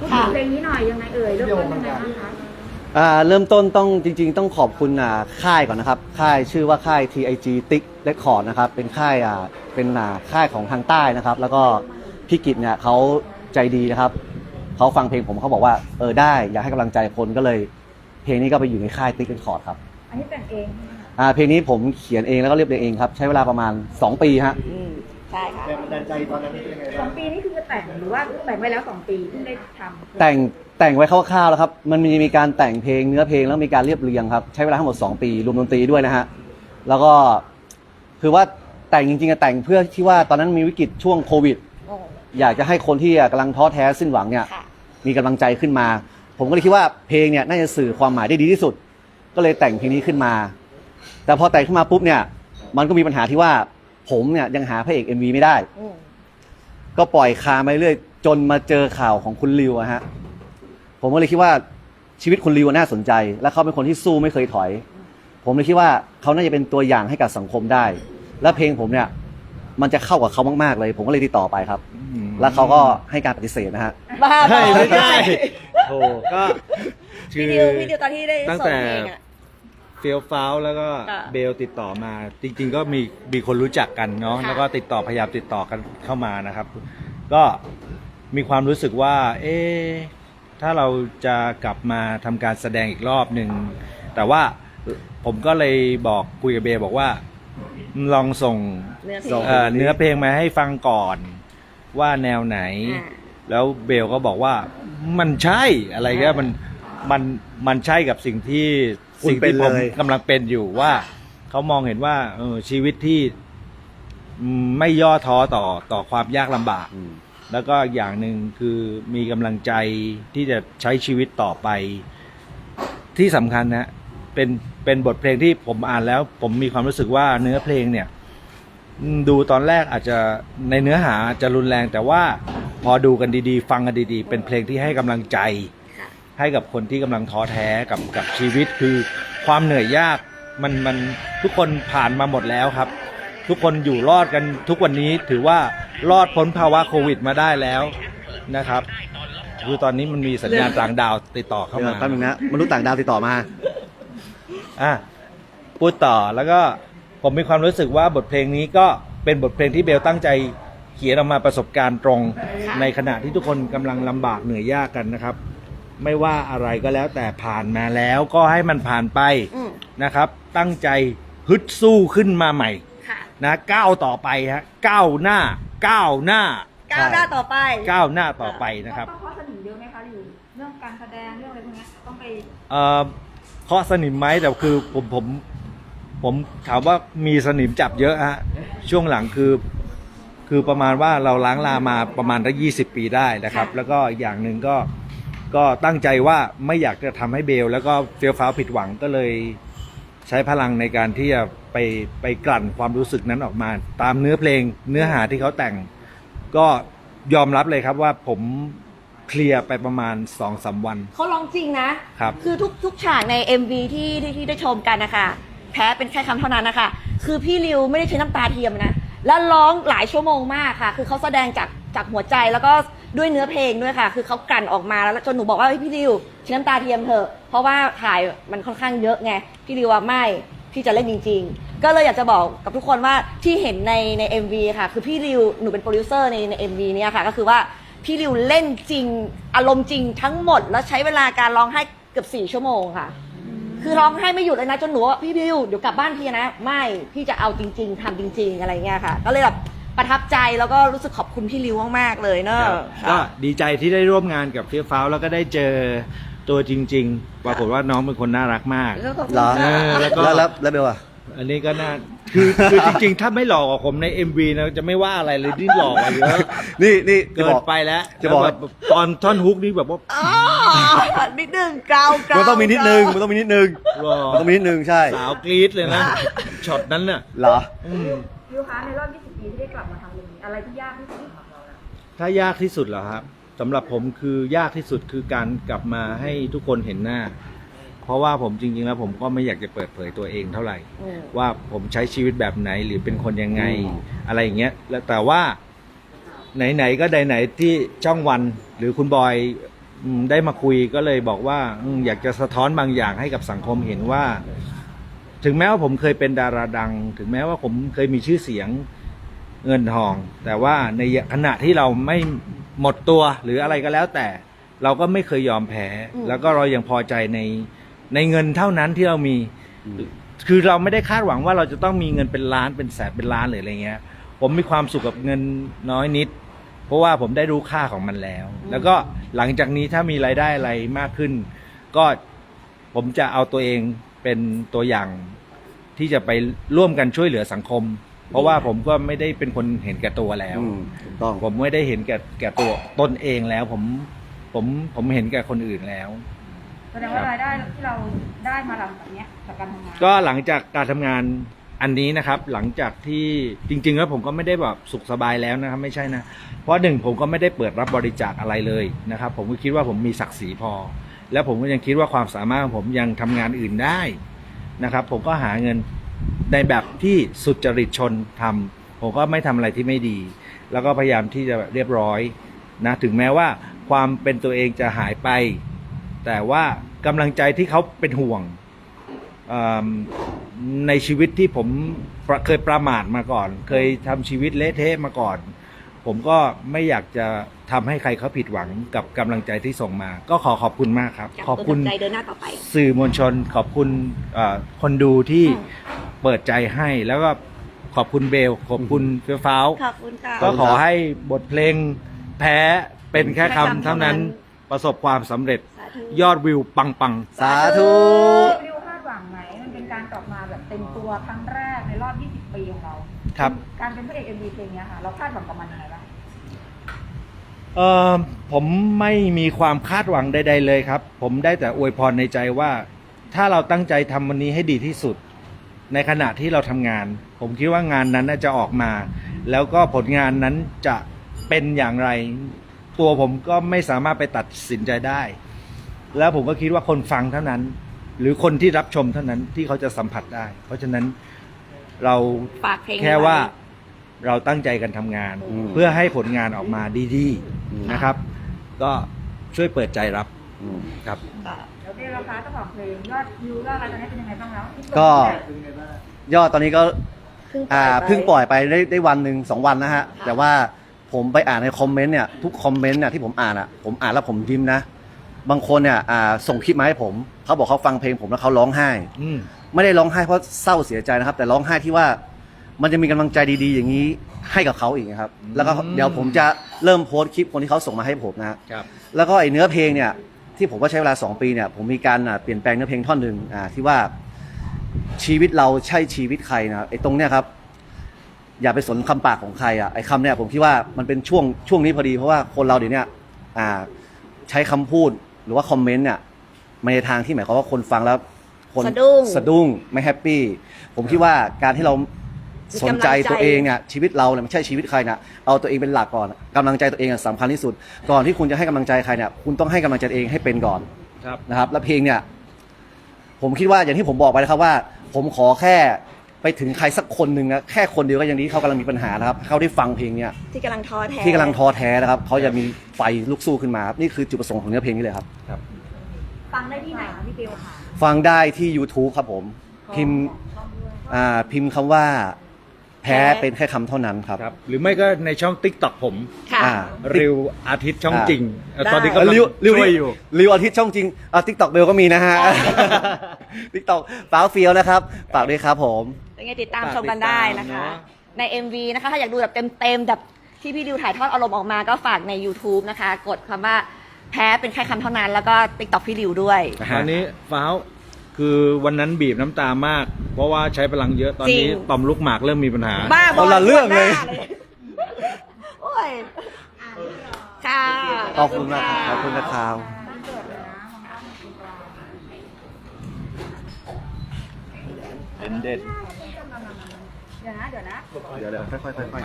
พูดถึงเพลงนี้หน่อยยังไงเอ่ยเริ่มต้นยังไงบ้างคะอ่าเริ่มต้นต้องจริง ๆ ต้องขอบคุณอ่าค่ายก่อนนะครับ ค่ายชื่อว่าค่าย TIG Tick Record นะครับ เป็นค่ายอ่าเป็นอ่าค่ายของทางใต้นะครับ แล้วก็พี่กิตเนี่ยเขาใจดีนะครับเขาฟังเพลงผมเขาบอกว่าเออได้อยากให้กำลังใจคนก็เลย เพลงนี้ก็ไปอยู่ในค่าย Tick Record ครับอันนี้แต่งเองใช่ไหมคะอ่าเพลงนี้ผมเขียนเองแล้วก็เรียบเรียงเองครับ ใช้เวลาประมาณ 2 ปีฮะอืม ใช่ค่ะแรงบันดาลใจตอนนั้นเป็นยังไงสบ้าองงปีนี่คือแต่งหรือว่าแต่งไว้แล้วสองปีเพิ่งได้ทำแต่งแต่งไว้คร่าวๆแล้วครับ มันมีมีการแต่งเพลงเนื้อเพลงแล้วมีการเรียบเรียงครับ ใช้เวลาทั้งหมด 2 ปีรวมดนตรีด้วยนะฮะ แล้วก็คือว่าแต่งจริงๆอะแต่งเพื่อที่ว่าตอนนั้นมีวิกฤตช่วงโควิด โอ้อยากจะให้คนที่กำลังท้อแท้สิ้นหวังเนี่ย ค่ะ มีกำลังใจขึ้นมา ผมก็เลยคิดว่าเพลงเนี่ยน่าจะสื่อความหมายได้ดีที่สุด ก็เลยแต่งเพลงนี้ขึ้นมา แต่พอแต่งขึ้นมาปุ๊บเนี่ย มันก็มีปัญหาที่ว่า ผมเนี่ยยังหาพระเอก MV ไม่ได้ อืมก็ปล่อยคามาเรื่อยจนมาเจอข่าวของคุณริวอะฮะ ผมก็เลยคิดว่าชีวิตคุณริวน่าสนใจ และเขาเป็นคนที่สู้ไม่เคยถอย ผมเลยคิดว่าเขาน่าจะเป็นตัวอย่างให้กับสังคมได้ และเพลงผมเนี่ย มันจะเข้ากับเขามากๆเลย ผมก็เลยติดต่อไปครับ แล้วเขาก็ให้การปฏิเสธนะฮะ บ้าใช่ไม่ใช่พี่โถก็คืดิอวพี่ดิวตอนที่ได้ตั้งส่งแต่เพลงอะ เฟียวฟ้าวแล้วก็ค่ะเบลติดต่อมา จริง ๆ ก็มีมีคนรู้จักกันเนาะค่ะ แล้วก็ติดต่อพยายามติดต่อกันเข้ามานะครับ ก็มีความรู้สึกว่า เอ๊ะถ้าเราจะกลับมาทำการแสดงอีกรอบหนึ่งแต่ว่าผมก็เลยบอกคุยกับเบลบอกว่า ลองส่ง เนื้อเพลส่งงเอ่อเนื้อเพลงมาให้ฟังก่อนว่าแนวไหน อ่าแล้วเบลก็บอกว่ามันใช่อะไรเงี้ยอ่ามัมัน มันมันใช่กับสิ่งที่คุณสิ่งเป็ที่นผมเลย กำลังเป็นอยู่ว่าเขามองเห็นว่าเออชีวิตที่อืมไม่ย่อท้อต่อต่อความยากลำบาก อืม แล้วก็อย่างหนึ่งคือมีกำลังใจที่จะใช้ชีวิตต่อไป ที่สำคัญนะเป็นเป็นบทเพลงที่ผมอ่านแล้ว ผมมีความรู้สึกว่าเนื้อเพลงเนี่ยอืมดูตอนแรกอาจจะในเนื้อหาจะรุนแรง แต่ว่าพอดูกันดีๆ ฟังกันดีๆ เป็นเพลงที่ให้กำลังใจค่ะ ให้กับคนที่กำลังท้อแท้กับกับชีวิตคือความเหนื่อยยากมันมันทุกคนผ่านมาหมดแล้วครับ ทุกคนอยู่รอดกันทุกวันนี้ถือว่ารอดพ้นภาวะโควิดมาได้แล้วนะครับคือตอนนี้มันมีสัญญาณต่างดาวติดต่อเข้าเดี๋ยวมาแป๊บนึงนะมนุษย์ต่างดาวติดต่อมาอะพูดต่อแล้วก็ผมมีความรู้สึกว่าบทเพลงนี้ก็เป็นบทเพลงที่เบลตั้งใจเขียนออกมาประสบการณ์ตรงค่ะในขณะที่ทุกคนกำลังลำบากเหนื่อยยากกันนะครับ ไม่ว่าอะไรก็แล้วแต่ผ่านมาแล้วก็ให้มันผ่านไปอืมนะครับ ตั้งใจฮึดสู้ขึ้นมาใหม่ ค่ะนะก้าวต่อไปฮะก้าวหน้าก้าวหน้าก้าวหน้าต่อไป ก้าวหน้าต่อไปนะครับต้องเพราะสนิมเยอะไหมคะอยู่เรื่องการแสดงเรื่องอะไรพวกเนี้ยต้องไปเอ่อเคาะสนิมไหมแต่คือผมผมผมถามว่ามีสนิมจับเยอะฮะช่วงหลังคือ คือประมาณว่าเราล้างลามาประมาณตั้งยี่สิบปีได้นะครับค่ะแล้วก็อีกอย่างหนึ่งก็ ก็ตั้งใจว่าไม่อยากจะทำให้เบล แล้วก็เฟียวฟ้าวผิดหวังก็เลยใช้พลังในการที่จะไปไปกลั่นความรู้สึกนั้นออกมา ตามเนื้อเพลงเนื้อหาที่เขาแต่ง ก็ยอมรับเลยครับว่าผมเคลียร์ไปประมาณสองสามวัน เขาร้องจริงนะ ครับคือทุกทุกฉากใน MV ที่ที่ที่ได้ชมกันนะคะแพ้เป็นแค่คำเท่านั้นนะคะ คือพี่ริวไม่ได้ใช้น้ำตาเทียมนะ แล้วร้องหลายชั่วโมงมากค่ะ คือเขาแสดงจากจากหัวใจแล้วก็ ด้วยเนื้อเพลงด้วยค่ะ คือเขากลั่นออกมาแล้วจนหนูบอกว่าเฮ้ยพี่ริวใช้น้ำตาเทียมเถอะ เพราะว่าถ่ายมันค่อนข้างเยอะไง พี่ริวว่าไม่พี่จะเล่นจริง ๆ ก็เลยอยากจะบอกกับทุกคนว่าที่เห็นในใน MV ค่ะ คือพี่ริวหนูเป็นโปรดิวเซอร์ในใน MV เนี่ยค่ะ ก็คือว่าพี่ริวเล่นจริง อารมณ์จริงทั้งหมด แล้วใช้เวลาการร้องไห้เกือบสี่ชั่วโมงค่ะ คือร้องไห้ไม่หยุดเลยนะจนหนูว่าพี่บิวเดี๋ยวกลับบ้านพี่นะ ไม่พี่จะเอาจริง ๆทำจริง ๆ อะไรเงี้ยค่ะ ก็เลยแบบ ประทับใจแล้วก็รู้สึกขอบคุณพี่ริวมากๆเลยเนอะครับก็ค่ะดีใจที่ได้ร่วมงานกับเฟียฟ้าวแล้วก็ได้เจอตัวจริง ๆ ปรากฏว่าน้องเป็นคนน่ารักมาก แล้วขอบคุณเหรอเอค่ะอแล้วก็แล้วแล้วแล้วเบลอะ อันนี้ก็น่าคือคือจริงๆ ถ้าไม่หลอกกว่าผมใน MV นะจะไม่ว่าอะไรเลยนี่หลอกกว่าเยอะนี่นี่จะเกิบนอก ไปแล้วจะบอก แล้วแบบตอนท่อนฮุกนี่แบบว่าอ๋อนิดนึงกราวกราวมันต้องมีนิดนึงมันต้องมีนิดนึงหลอมันต้องมีนิดนึงใช่สาวกรี๊ดเลยนะช็อตนั้นน่ะเหรออืมวิวคะในรอบ20 ปีที่ได้กลับมาทำเรื่องนี้อะไรที่ยากที่สุดสำหรับเราล่ะถ้ายากที่สุดเหรอครับสำหรับผมคือยากที่สุดคือการกลับมาให้ทุกคนเห็นหน้า เพราะว่าผมจริง ๆ แล้วผมก็ไม่อยากจะเปิดเผยตัวเองเท่าไหร่อืมว่าผมใช้ชีวิตแบบไหนหรือเป็นคนยังไงอืมอะไรอย่างเงี้ยแล้วแต่ว่าไหนๆก็ไหนๆที่ช่องวันหรือคุณบอยอืมได้มาคุยก็เลยบอกว่าอืมอยากจะสะท้อนบางอย่างให้กับสังคมเห็นว่า ถึงแม้ว่าผมเคยเป็นดาราดัง ถึงแม้ว่าผมเคยมีชื่อเสียง เงินทอง แต่ว่าในขณะที่เราไม่หมดตัวหรืออะไรก็แล้วแต่ เราก็ไม่เคยยอมแพ้อืมแล้วก็เรายังพอใจในในเงินเท่านั้นที่เรามีอืมคือเราไม่ได้คาดหวังว่าเราจะต้องมีเงินเป็นล้านเป็นแสนเป็นล้านหรืออะไรเงี้ย ผมมีความสุขกับเงินน้อยนิด เพราะว่าผมได้รู้ค่าของมันแล้ว แล้วก็หลังจากนี้ถ้ามีรายได้อะไรมากขึ้น ก็ผมจะเอาตัวเองเป็นตัวอย่างที่จะไปร่วมกันช่วยเหลือสังคม เพราะว่าผมก็ไม่ได้เป็นคนเห็นแก่ตัวแล้ว อืมถูกต้อง ผมไม่ได้เห็นแก่แก่ตัวตนเองแล้ว ผมผมผมเห็นแก่คนอื่นแล้ว แสดงว่ารายได้ที่เราได้มาหลังจากเนี้ยจากการทำงานก็หลังจากการทำงานอันนี้นะครับ หลังจากที่จริง ๆ แล้วผมก็ไม่ได้แบบสุขสบายแล้วนะครับ ไม่ใช่นะ เพราะหนึ่งผมก็ไม่ได้เปิดรับบริจาคอะไรเลยนะครับ ผมก็คิดว่าผมมีศักดิ์ศรีพอ แล้วผมก็ยังคิดว่าความสามารถของผมยังทำงานอื่นได้นะครับ ผมก็หาเงิน ในแบบที่สุจริตชนทำผมก็ไม่ทำอะไรที่ไม่ดี แล้วก็พยายามที่จะเรียบร้อยนะถึงแม้ว่าความเป็นตัวเองจะหายไป แต่ว่ากำลังใจที่เขาเป็นห่วงเอิ่มในชีวิตที่ผมประเคยประมาทมาก่อน เคยทำชีวิตเละเทะมาก่อน ผมก็ไม่อยากจะทำให้ใครเขาผิดหวังกับกำลังใจที่ส่งมา ก็ขอขอบคุณมากครับอยากขอบคุณตัวใจเดินหน้าต่อไปสื่อมวลชน ขอบคุณเอ่อคนดูที่อืม เปิดใจให้แล้วก็ขอบคุณเบล ขอบคุณเฟี้ยวฟ้าวขอบคุณค่ะ ก็ขอให้บทเพลงแพ้เป็นแค่คำเท่านั้นประสบความสำเร็จสาธุ ยอดวิวปังๆสาธุดิวคาดหวังไหมมันเป็นการกลับมาแบบเต็มตัวครั้งแรกในรอบ 20 ปีของเราครับ การเป็นพระเอกเอ็มวีเพลงเนี้ยค่ะ เราคาดหวังกับมันยังไงบ้าง เออผมไม่มีความคาดหวังใด ๆ เลยครับ ผมได้แต่อวยพรในใจว่า ถ้าเราตั้งใจทำวันนี้ให้ดีที่สุด ในขณะที่เราทำงาน ผมคิดว่างานนั้นน่าจะออกมา แล้วก็ผลงานนั้นจะเป็นอย่างไร ตัวผมก็ไม่สามารถไปตัดสินใจได้ แล้วผมก็คิดว่าคนฟังเท่านั้น หรือคนที่รับชมเท่านั้นที่เขาจะสัมผัสได้ เพราะฉะนั้นเราฝากเพลงแค่ว่าไเราตั้งใจกันทำงาน อืม เพื่อให้ผลงานออกมาดีอืมๆนะครับ ก็ช่วยเปิดใจรับอืม ครับก็แล้วเรียกราคาเจ้าของเพลงยอดวิวยอดอะไรตอนนี้เป็นยังไงบ้างแล้วก็ยอดตอนนี้ก็เพิ่งปล่อ่าอยไปเพิ่งปล่อยไปได้ได้วันหนึ่งสองวันนะฮะ แต่ว่าผมไปอ่านในคอมเมนต์เนี่ยทุกคอมเมนต์เนี่ยที่ผมอ่านอะผมอ่านแล้วผมยิ้มนะ บางคนเนี่ยอ่าส่งคลิปมาให้ผมเขาบอกเขาฟังเพลงผมแล้วเขาร้องไห้อืมไม่ได้ร้องไห้เพราะเศร้าเสียใจนะครับ แต่ร้องไห้ที่ว่ามันจะมีกำลังใจดีๆ อย่างนี้ให้กับเขาอีกนะครับ แล้วก็อืมเดี๋ยวผมจะเริ่มโพสต์คลิปคนที่เขาส่งมาให้ผมนะฮะครับแล้วก็ไอเนื้อเพลงเนี่ย ที่ผมว่าใช้เวลา 2 ปีเนี่ยผมมีการอะเปลี่ยนแปลงเนื้อเพลงท่อนหนึ่งอ่าที่ว่าชีวิตเราใช่ชีวิตใครนะไอตรงเนี้ยครับ อย่าไปสนคำปากของใครอะไอคำเนี่ยผมคิดว่ามันเป็นช่วงช่วงนี้พอดีเพราะว่าคนเราเดี๋ยวเนี้อ่าใช้คำพูดหรือว่าคอมเมนต์เนี่ยมาในทางที่หมายความว่าคนฟังแล้วคนสะดุ้ง สะดุ้งไม่แฮปปี้ผมคิดว่าการที่เรา สนใจมีกำลังใจตัวเองเนี่ยชีวิตเราเนี่ยไม่ใช่ชีวิตใครนะเอาตัวเองเป็นหลักก่อนกำลังใจตัวเองอะสำคัญที่สุด ก่อนที่คุณจะให้กำลังใจใครเนี่ยคุณต้องให้กำลังใจตัวเองให้เป็นก่อนครับ นะครับ แล้วเพลงเนี่ย ผมคิดว่าอย่างที่ผมบอกไปนะครับว่า ผมขอแค่ไปถึงใครสักคนหนึ่งนะแค่คนเดียวก็ยังดีที่เขากำลังมีปัญหานะครับเขาได้ฟังเพลงเนี่ยที่กำลังท้อแท้ที่กำลังท้อแท้นะครับเขาจะมีไฟลุกสู้ขึ้นมาครับนี่คือจุดประสงค์ของเนื้อเพลงนี้เลยครับ ฟังได้ที่ไหนคะพี่เบลค่ะฟังได้ที่ YouTube ครับผม พิมพ์อ่าพิมพ์คำว่า แพ้เป็นแค่คำเท่านั้นครับครับ หรือไม่ก็ในช่องติ๊กต็อกผม ค่ะ อ่า ริวอาทิตย์ช่องอ่าจริงเอ่อได้ ตอนนี้ก็ริวริวช่วยอยู่ ริวอาทิตย์ช่องจริงอ่าทิกตอกเบลก็มีนะฮะทิกตอกฟ้าวเฟียวนะครับ ฝากด้วยครับผม ยังไงติดตามฝากชมกันได้นะติดคะตามเนอะ ใน MV นะคะ ถ้าอยากดูแบบเต็มๆแบบที่พี่ดิวถ่ายทอดอารมณ์ออกมาก็ฝากใน YouTube นะคะ กดคำว่าแพ้เป็นแค่คำเท่านั้น แล้วก็ TikTok พี่ดิวด้วยอ่าตอนนี้ฟ้าว คือวันนั้นบีบน้ำตามาก เพราะว่าใช้พลังเยอะตอนนี้จริง ต่อมลูกหมากเริ่มมีปัญหา บ้าบคนละเรื่องเลย โอ้ยค่ะขอบคุณมากครับขอบคุณนะครับเกิดเลยนะมองว่ามันเป็นกลางเด่น เดี๋ยวนะเดี๋ยวนะ เดี๋ยวเดี๋ยวค่อยๆค่อยๆ